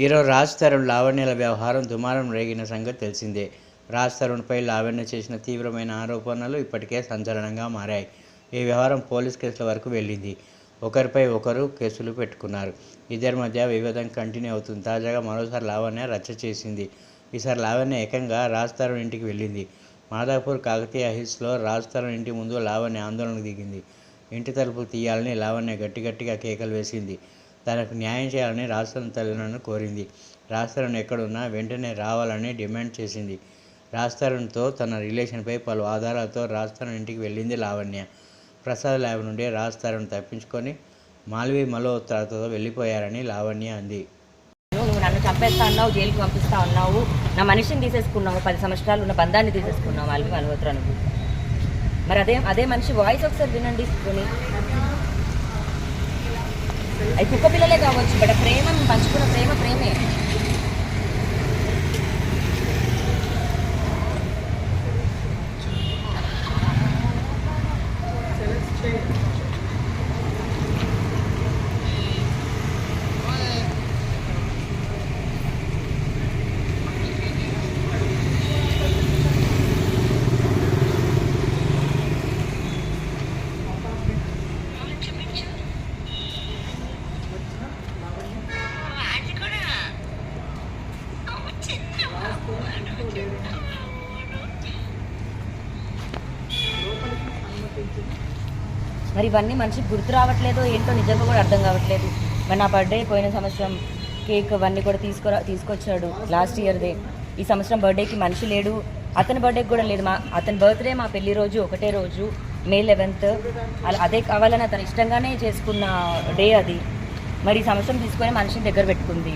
ఈరోజు రాజ్ తరుణ్ లావణ్యల వ్యవహారం దుమారం రేగిన సంగతి తెలిసిందే. రాజ్ తరుణ్పై లావణ్య చేసిన తీవ్రమైన ఆరోపణలు ఇప్పటికే సంచలనంగా మారాయి. ఈ వ్యవహారం పోలీస్ కేసుల వరకు వెళ్ళింది. ఒకరిపై ఒకరు కేసులు పెట్టుకున్నారు. ఇద్దరి మధ్య వివాదం కంటిన్యూ అవుతుంది. తాజాగా మరోసారి లావణ్య రచ్చ చేసింది. ఈసారి లావణ్య ఏకంగా రాజ్ తరుణ్ ఇంటికి వెళ్ళింది. మాదాపూర్ కాకతీయ హిల్స్లో రాజ్ తరుణ్ ఇంటి ముందు లావణ్య ఆందోళనకు దిగింది. ఇంటి తలుపు తీయాలని లావణ్య గట్టిగట్టిగా కేకలు వేసింది. తనకు న్యాయం చేయాలని రాష్ట్రం తల్లిదండ్రులను కోరింది. రాష్ట్రం ఎక్కడున్నా వెంటనే రావాలని డిమాండ్ చేసింది. రాజ్తరుణ్తో తన రిలేషన్పై పలు ఆధారాలతో రాజ్తరుణ్ ఇంటికి వెళ్ళింది లావణ్య. ప్రసాద్ ల్యాబ్ నుండి రాజ్తరుణ్ తప్పించుకొని మాల్వి మల్హోత్రాతో వెళ్ళిపోయారని లావణ్య అంది. నువ్వు నన్ను చంపేస్తా అన్నావు జైలుకి పంపిస్తా అన్నావు. నా మనిషిని తీసేసుకున్నావు పది సంవత్సరాలు ఉన్న బంధాన్ని తీసేసుకున్నావు మాల్వి మల్హోత్రా నువ్వు మరి అదే అదే మనిషి వాయిస్ ఒకసారి వినండి కొని అది కుక్క పిల్లలే కావచ్చు బట్ ప్రేమ పంచుకున్న ప్రేమ ప్రేమే. మరి ఇవన్నీ మనిషికి గుర్తు రావట్లేదో ఏంటో నిజంగా కూడా అర్థం కావట్లేదు. మరి నా బర్త్డే పోయిన సంవత్సరం కేక్ అవన్నీ కూడా తీసుకురా తీసుకొచ్చాడు లాస్ట్ ఇయర్దే ఈ సంవత్సరం బర్త్డేకి మనిషి లేడు. అతని బర్త్డేకి కూడా లేదు. మా అతని బర్త్డే మా పెళ్ళి రోజు ఒకటే రోజు మే లెవెన్త్ అలా అదే కావాలని అతను ఇష్టంగానే చేసుకున్న డే అది. మరి ఈ సంవత్సరం తీసుకొని మనిషిని దగ్గర పెట్టుకుంది.